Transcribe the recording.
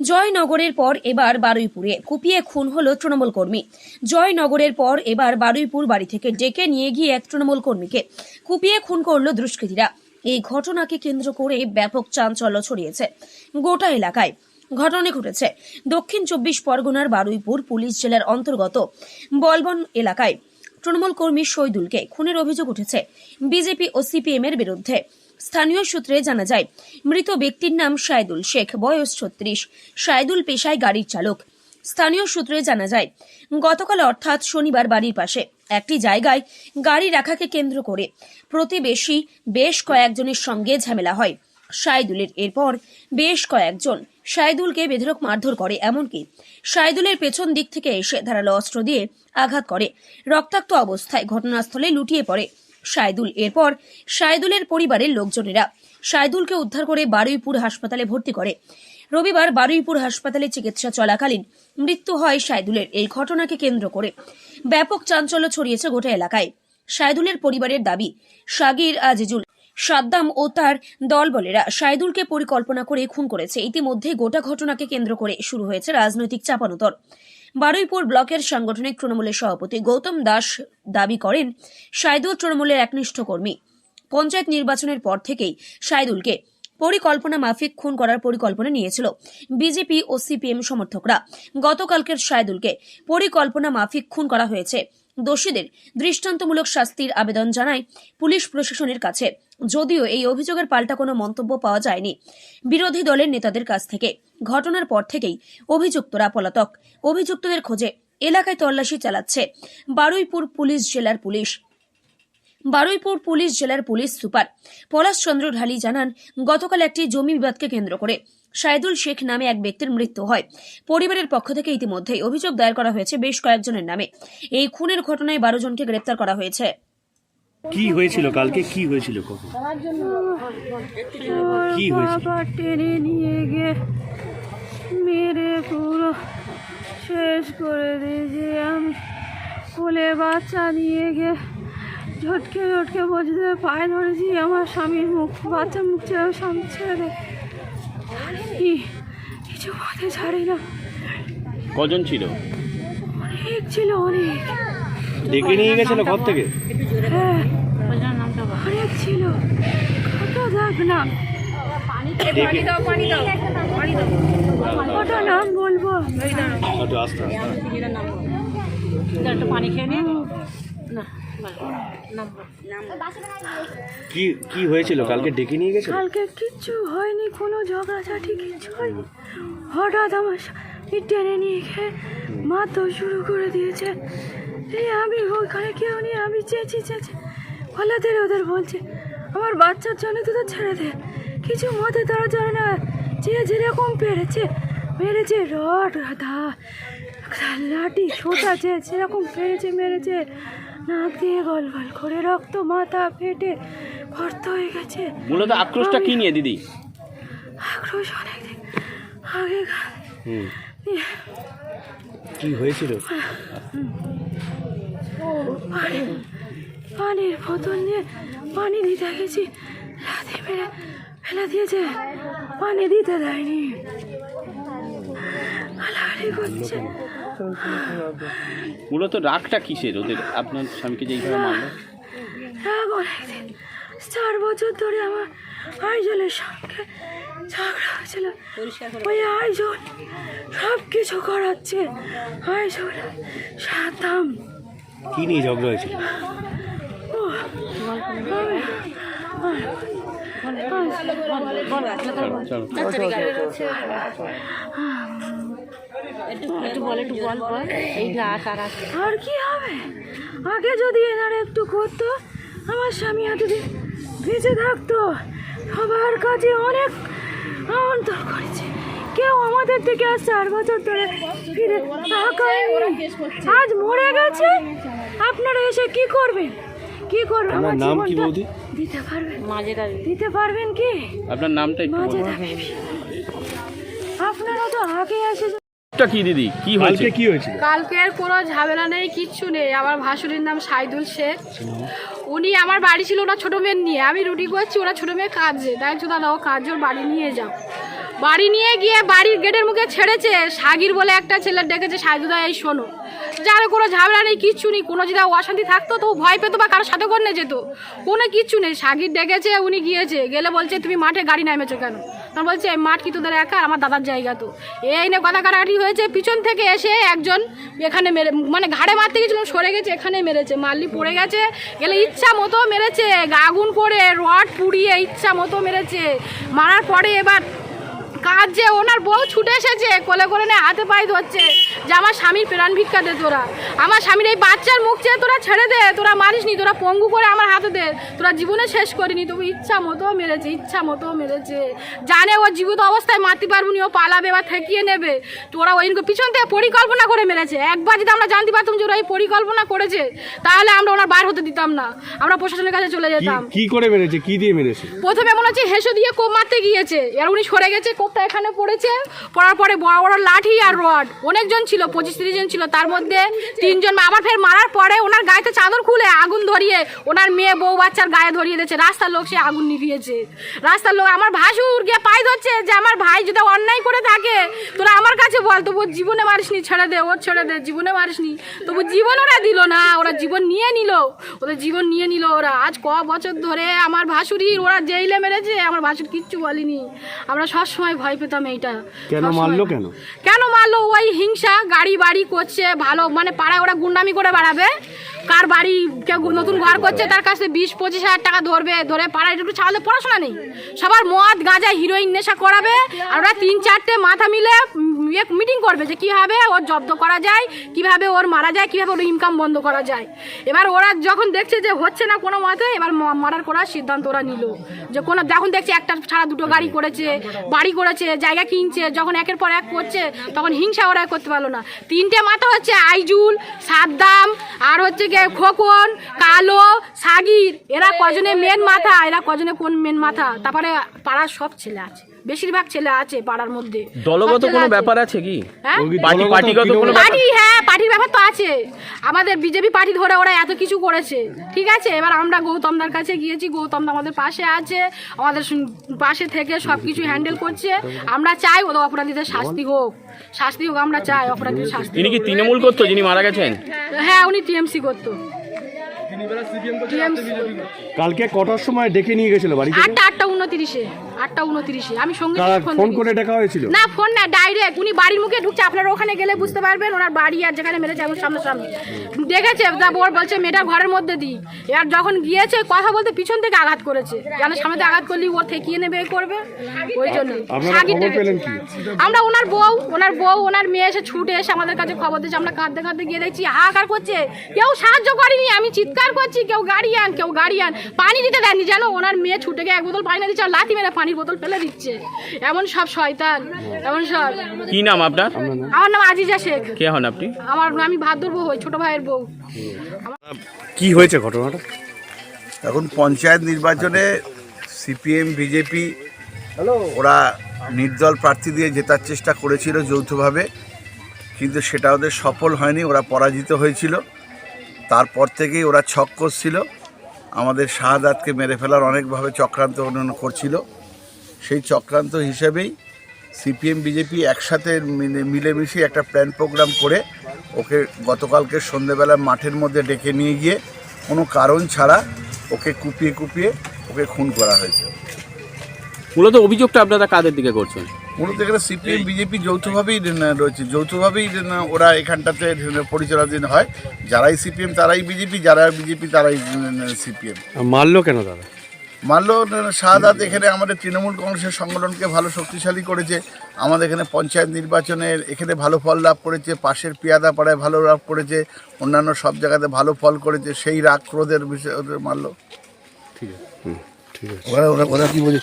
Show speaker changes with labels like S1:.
S1: জয়নগরের পর এবার বারুইপুরে। কুপিয়ে খুন হলো তৃণমূল কর্মী। জয়নগরের পর এবার বারুইপুর বাড়ি থেকে ডেকে নিয়ে গিয়ে এক তৃণমূল কর্মীকে। কুপিয়ে খুন করল দুষ্কৃতীরা। এই ঘটনাকে কেন্দ্র করে ব্যাপক চাঞ্চল্য ছড়িয়েছে গোটা এলাকায়। ঘটনা ঘটেছে দক্ষিণ চব্বিশ পরগনার বারুইপুর পুলিশ জেলার অন্তর্গত বলবন এলাকায়। তৃণমূল কর্মী শহীদুলকে খুনের অভিযোগ উঠেছে। বিজেপি ও সিপিএম এর বিরুদ্ধে। স্থানীয় সূত্রে জানা যায়, মৃত ব্যক্তির নাম শায়দুল শেখ, বয়স ছত্রিশ। শায়দুল পেশায় গাড়ির চালক। স্থানীয় সূত্রে জানা যায়, গতকাল অর্থাৎ শনিবার বাড়ির পাশে একটি জায়গায় গাড়ি রাখাকে কেন্দ্র করে প্রতিবেশী বেশ কয়েকজনের সঙ্গে ঝামেলা হয়। শায়দুলের এরপর বেশ কয়েকজন শায়দুলকে বেধরক মারধর করে, এমনকি শায়দুলের পেছন দিক থেকে এসে ধারালো অস্ত্র দিয়ে আঘাত করে। রক্তাক্ত অবস্থায় ঘটনাস্থলে লুটিয়ে পড়ে শায়দুল এরপর শায়দুলের পরিবারের লোকজনেরা শায়দুলকে উদ্ধার করে বারুইপুর হাসপাতালে ভর্তি করে। রবিবার বারুইপুর হাসপাতালে চিকিৎসা চলাকালীন মৃত্যু হয় শায়দুলের এই ঘটনাকে কেন্দ্র করে ব্যাপক চাঞ্চল্য ছড়িয়েছে গোটা এলাকায়। শায়দুলের পরিবারের দাবি, সাগির আজিজুল, সাদ্দাম ও তার দলবলেরা সাইদুলকে পরিকল্পনা করে খুন করেছে। ইতিমধ্যে গোটা ঘটনাকে কেন্দ্র করে শুরু হয়েছে রাজনৈতিক চাপানোতর। বারুইপুর ব্লকের সাংগঠনিক তৃণমূলের সভাপতি গৌতম দাস দাবি করেন, সাইদুল তৃণমূলের একনিষ্ঠ কর্মী। পঞ্চায়েত নির্বাচনের পর থেকেই সাইদুলকে পরিকল্পনা মাফিক খুন করার পরিকল্পনা নিয়েছিল বিজেপি ও সিপিএম সমর্থকরা। গতকালকের সাইদুলকে পরিকল্পনা মাফিক খুন করা হয়েছে। দোষীদের দৃষ্টান্তমূলক শাস্তির আবেদন জানায় পুলিশ প্রশাসনের কাছে। যদিও এই অভিযোগের পাল্টা কোনো মন্তব্য পাওয়া যায়নি বিরোধী দলের নেতাদের কাছ থেকে। ঘটনার পর থেকেই অভিযুক্তরা পলাতক। অভিযুক্তদের খোঁজে এলাকায় তল্লাশি চালাচ্ছে বারুইপুর পুলিশ জেলার পুলিশ। বারুইপুর পুলিশ জেলার পুলিশ সুপার পলাশ চন্দ্র ঢালি জানান, গতকাল একটি জমি বিবাদকে কেন্দ্র করে শায়দুল শেখ নামে এক ব্যক্তির মৃত্যু হয়। পরিবারের পক্ষ থেকে ইতিমধ্যেই অভিযোগ দায়ের করা হয়েছে বেশ কয়েকজনের নামে। এই খুনের ঘটনায় বারো জনকে গ্রেপ্তার করা হয়েছে।
S2: কি হয়েছিল কালকে? কি হয়েছিল কখন? কি হয়েছিল?
S3: টেনে নিয়ে গিয়ে মেরে পুরো শেষ করে দিয়েছে আমি কোলে বাচ্চা নিয়ে গিয়ে ঝটকে ঝটকে বসে পায়ে ধরেছি আমার স্বামীর মুখ বাচ্চা মুখ ছেড়ে স্বামী ছেড়ে কিছু পথে ছাড়ি না।
S2: কজন ছিল?
S3: অনেক ছিল অনেক।
S2: ডেকে নিয়ে গেছিল ঘর থেকে?
S3: হ্যাঁ অনেক ছিল। কত দেখ না।
S2: ডেকে
S3: কত নাম বলব?
S2: একটু আস্তে আস্তে।
S4: পানি খেয়ে নে না।
S2: কি কি হয়েছিল? কালকে ডেকে নিয়ে গেছিল?
S3: কালকে কিচ্ছু হয়নি কোনো ঝগড়াঝাটি কিচ্ছু হয়নি। হঠাৎ আমার স্বামী টেনে নিয়ে খেয়ে মারধর শুরু করে দিয়েছে। এই আমি ওইখানে কেউ নেই আমি চেয়েছি চেয়েছি ফলাতে ওদের বলছে আমার বাচ্চার জন্য তো ছেড়ে দে। কিছু মতে তারা জানে না যে যেরকম পেরেছে মেরেছে রড দা লাঠি ছোটাছে সেরকম পেরেছে মেরেছে। নাক দিয়ে গল গল করে রক্ত মাথা ফেটে ভর্ত হয়ে গেছে।
S2: মূলত আক্রোশটা কি নিয়ে দিদি?
S3: আক্রোশ অনেক আগে
S2: কি হয়েছিল?
S3: পানি পানির বোতল নিয়ে পানি দিতে গেছি। লাথি মেরে ফেলে দিয়েছে। পানি দিতে দেয়নি। হালাহালি করছে।
S2: মূলত রাগটা কিসের? ওদের আপনার স্বামীকে যে এইভাবে মারলো?
S3: রাগ অনেকদিন। চার বছর ধরে আমার আইজলের সঙ্গে ঝগড়া হয়েছিল। ওই আইজল সব কিছু করাচ্ছে। আইজল সাতাম।
S2: কি নিয়ে ঝগড়া হয়েছিল?
S4: একটু বল একটু বল বল। এই আর
S3: আর কি হবে? আগে যদি এনারা একটু করতো আমার স্বামী এতদিন বেঁচে থাকতো সবার কাছে অনেক অন্তর করেছে। কেউ আমাদের থেকে আজ চার বছর ধরে ফিরে আজ মরে গেছে? আপনারা এসে কি করবেন? কি করবেন? আমার
S2: নাম কি বৌদি?
S3: দিতে পারবেন?
S4: মাঝে
S3: দিতে পারবেন কি?
S2: আপনার নামটা।
S3: দাঁড়িয়ে আপনারা তো আগে এসে
S2: টা কি দিদি? কি হয়েছে? কি হয়েছিল
S5: কালকের কোনো ঝামেলা নেই কিচ্ছু নেই। আমার ভাসুরের নাম সাইদুল শেখ। উনি আমার বাড়ি ছিল ওরা ছোটো মেয়ের নিয়ে। আমি রুটি করছি ওরা ছোটো মেয়ে কাজে তাই দাদা ও কাজ ওর বাড়ি নিয়ে যাও। বাড়ি নিয়ে গিয়ে বাড়ির গেটের মুখে ছেড়েছে। সাগির বলে একটা ছেলে ডেকেছে সাগিদা এই শোনো। যার কোনো ঝামেলা নেই, কিচ্ছু নেই। কোনো যদি অশান্তি থাকতো তো ভয় পেতো বা কারোর সাথে করে যেত। কোনো কিচ্ছু নেই। সাগির ডেকেছে, উনি গিয়েছে। গেলে বলছে, তুমি মাঠে গাড়ি নামেছো কেন? তখন বলছে মাঠ কি তোদের একা? আমার দাদার জায়গা তো। এই নিয়ে কথা কাটাকাটি হয়েছে। পিছন থেকে এসে একজন এখানে মেরে মানে ঘাড়ে মারতে গেছিল, সরে গেছে, এখানে মেরেছে। মারলি পড়ে গেছে, গেলে ইচ্ছা মতো মেরেছে। আগুন করে, রড পুড়িয়ে ইচ্ছা মতো মেরেছে। মারার পরে এবার যে ওনার বউ ছুটে এসেছে কোলে করে নিয়ে হাতে পায়ে ধরছে। যে আমার স্বামীর প্রাণ ভিক্ষা দে তোরা। আমার স্বামীর এই বাচ্চার মুখ চেয়ে তোরা ছেড়ে দে তোরা মারিস নি তোরা পঙ্গু করে আমার হাতে দে। তোরা জীবনে শেষ করিনি তবু ইচ্ছা মতো মেরেছে ইচ্ছা মতো মেরেছে। জানে ও জীবিত অবস্থায় মারতে পারব নি ও পালাবে বা ঠেকিয়ে নেবে। তোরা ওই পিছন থেকে পরিকল্পনা করে মেরেছে। একবার যদি আমরা জানতে পারতাম যে ওরা এই পরিকল্পনা করেছে তাহলে আমরা ওনার বার হতে দিতাম না। আমরা প্রশাসনের কাছে চলে যেতাম।
S2: কি করে মেরেছে? কি দিয়ে মেরেছে?
S5: প্রথমে মনে হচ্ছে হেসো দিয়ে কোপ মারতে গিয়েছে। এর উনি সরে গেছে কোপটা এখানে পড়েছে। পড়ার পরে বড় বড় লাঠি আর রড। অনেকজন ছিল। পঁচিশ তিরিশ জন ছিল। তার মধ্যে তিনজন আবার ফের মারার পরে ওনার গায়েতে চাদর খুলে আগুন ধরিয়ে ওনার মেয়ে বউ বাচ্চার গায়ে ধরিয়ে দিয়েছে। রাস্তার লোক সে আগুন নিভিয়েছে। রাস্তার লোক আমার ভাসুর গিয়ে পাই ধরছে যে আমার ভাই যদি অন্যায় করে থাকে তোরা আমার কাছে বল তবু জীবনে মারিসনি ছেড়ে দে ওর ছেড়ে দে জীবনে মারিসনি। তবু জীবন ওরা দিল না ওরা জীবন নিয়ে নিল। ওদের জীবন নিয়ে নিল ওরা। আজ ক বছর ধরে আমার ভাসুরির ওরা জেইলে মেরেছে আমার ভাসুর কিচ্ছু বলিনি। আমরা সবসময় ভয় পেতাম এইটা।
S2: কেন মারলো কেন?
S5: কেন মারলো? ওই হিংসা গাড়ি বাড়ি করছে, ভালো মানে পাড়ায় ওরা গুন্ডামি করে বেড়াবে। কার বাড়ি কেউ নতুন ঘর করছে, তার কাছে বিশ, পঁচিশ হাজার টাকা ধরবে, ধরে পাড়ায় একটু ছাড়লে পড়াশোনা নেই। সবার মদ, গাঁজা হিরোইন নেশা করাবে, আর ওরা তিন চারটে মাথা মিলে মিটিং করবে যে কীভাবে ওর জব্দ করা যায়, কীভাবে ওর মারা যায়, কীভাবে ওর ইনকাম বন্ধ করা যায়। এবার ওরা যখন দেখছে যে হচ্ছে না কোনো মতে, এবার মার্ডার করার সিদ্ধান্ত ওরা নিল। যে কোনো, যখন দেখছে একটা ছাড়া দুটো গাড়ি করেছে, বাড়ি করেছে, জায়গা কিনছে, যখন একের পর এক করছে, তখন হিংসা ওরা করতে পারল না। তিনটে মাথা হচ্ছে আইজুল সাদ্দাম আর হচ্ছে গিয়ে খোকন কালো সাগির এরা কজনে মেন মাথা এরা কজনে কোন মেন মাথা? তারপরে পাড়ার সব ছেলে আছে বেশিরভাগ ছেলে আছে পাড়ার মধ্যে।
S6: দলগত কোনো ব্যাপার আছে কি?
S5: হ্যাঁ?
S6: পার্টি পার্টিগত কোনো
S5: পার্টি হ্যাঁ পার্টির ব্যাপার তো আছে। আমাদের বিজেপি পার্টি ধরে ওরা এত কিছু করেছে। ঠিক আছে? এবার আমরা গৌতমদার কাছে গিয়েছি। গৌতমদা আমাদের পাশে আছে। আমাদের পাশে থেকে সব কিছু হ্যান্ডেল করছে। আমরা চাই ওদের অপরাধীদের শাস্তি হোক। শাস্তি হোক আমরা চাই অপরাধীদের শাস্তি
S6: তিনি কি তৃণমূল করতো যিনি মারা গেছেন?
S5: হ্যাঁ উনি টিএমসি করতো।
S2: কালকে কটার সময় ডেকে নিয়ে গেছিল বাড়ি থেকে
S5: আটটা আটটা উনতিরিশে। আটটা উনতিরিশে। আমি সঙ্গে ফোন
S2: করে ডাকা হয়েছিল?
S5: না ফোন না ডাইরেক্ট উনি বাড়ির মুখে ঢুকছে আপনারা ওখানে গেলে বুঝতে পারবেন ওনার বাড়ি আর যেখানে মেরেছে আমার সামনাসামনি। দেখেছে ওর বলছে মেয়েটা ঘরের মধ্যে দিই এবার যখন গিয়েছে কথা বলতে পিছন থেকে আঘাত করেছে। জানো সামনে আঘাত করলে ও ঠেকিয়ে নেবে করবে ওই জন্য? আমরা ওনার বউ ওনার বউ ওনার মেয়ে এসে ছুটে এসে আমাদের কাছে খবর দিয়েছে। আমরা কাঁদতে কাঁদতে গিয়ে দেখছি হাহাকার করছে। কেউ সাহায্য করেনি আমি চিৎকার করছি কেউ গাড়ি আন কেউ গাড়ি আন। পানি দিতে দেননি জানো ওনার মেয়ে ছুটে গিয়ে এক বোতল পানি না দিচ্ছে আর লাথি মেরে পানির বোতল ফেলে দিচ্ছে। এমন সব শয়তান এমন সব।
S6: কি নাম আপনার?
S5: আমার নাম আজিজা শেখ।
S6: কে হন আপনি?
S5: আমার আমি ভাদ্র বউ ওই ছোট ভাইয়ের বউ।
S2: কি হয়েছে ঘটনাটা?
S7: এখন পঞ্চায়েত নির্বাচনে সিপিএম বিজেপি ওরা নির্দল প্রার্থী দিয়ে জেতার চেষ্টা করেছিল যৌথভাবে কিন্তু সেটা ওদের সফল হয়নি ওরা পরাজিত হয়েছিল। তারপর থেকেই ওরা ছক করছিল। আমাদের শাহাদাতকে মেরে ফেলার অনেকভাবে চক্রান্ত করছিল। সেই চক্রান্ত হিসেবেই সিপিএম বিজেপি একসাথে মিলে- মিলেমিশে একটা প্ল্যান প্রোগ্রাম করে ওকে গতকালকে সন্ধেবেলা মাঠের মধ্যে ডেকে নিয়ে গিয়ে কোনো কারণ ছাড়া ওকে কুপিয়ে কুপিয়ে ওকে খুন করা হয়েছে।
S6: মূলত অভিযোগটা আপনারা কাদের দিকে করছেন?
S7: মূলত এখানে সিপিএম বিজেপি যৌথভাবেই রয়েছে। যৌথভাবেই ওরা এখানটাতে পরিচালনাধীন হয়। যারাই সিপিএম তারাই বিজেপি যারা বিজেপি তারাই সিপিএম।
S2: মারলো কেন দাদা
S7: মানলো শাহাদ এখানে আমাদের তৃণমূল কংগ্রেসের সংগঠনকে ভালো শক্তিশালী করেছে। আমাদের এখানে পঞ্চায়েত নির্বাচনের এখানে ভালো ফল লাভ করেছে পাশের পিয়াদা পাড়ায় ভালো লাভ করেছে অন্যান্য সব জায়গাতে ভালো ফল করেছে সেই রাগ ক্রোধের বিষয় ওদের মারলো
S2: ঠিক আছে। ঠিক আছে।
S7: ওরা ওরা ওরা কি বলছে?